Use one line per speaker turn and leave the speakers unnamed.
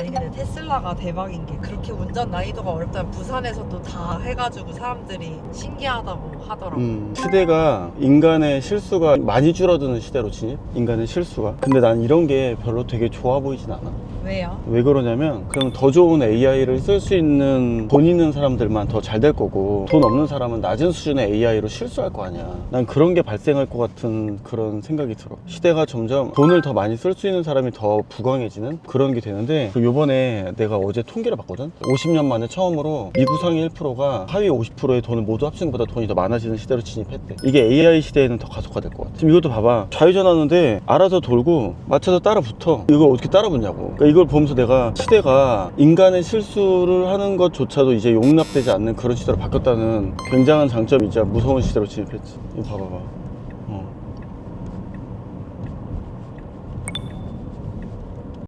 아니 근데 테슬라가 대박인 게 그렇게 운전 난이도가 어렵다면 부산에서도 다 해가지고 사람들이 신기하다고 하더라고.
음, 시대가 인간의 실수가 많이 줄어드는 시대로 진입? 인간의 실수가. 근데 난 이런 게 별로 되게 좋아 보이진 않아.
왜요?
왜 그러냐면 그럼 더 좋은 AI를 쓸 수 있는 돈 있는 사람들만 더 잘 될 거고 돈 없는 사람은 낮은 수준의 AI로 실수할 거 아니야 난 그런 게 발생할 것 같은 그런 생각이 들어 시대가 점점 돈을 더 많이 쓸 수 있는 사람이 더 부강해지는 그런 게 되는데 그 요번에 내가 어제 통계를 봤거든? 50년 만에 처음으로 미국 상위 1%가 하위 50%의 돈을 모두 합친 것보다 돈이 더 많아지는 시대로 진입했대. 이게 AI 시대에는 더 가속화될 것 같아. 지금 이것도 봐봐. 좌회전하는데 알아서 돌고 맞춰서 따라 붙어. 이걸 어떻게 따라 붙냐고. 그러니까 이걸 보면서 내가 시대가 인간의 실수를 하는 것조차도 이제 용납되지 않는 그런 시대로 바뀌었다는 굉장한 장점이자 무서운 시대로 진입했지. 이거 봐봐봐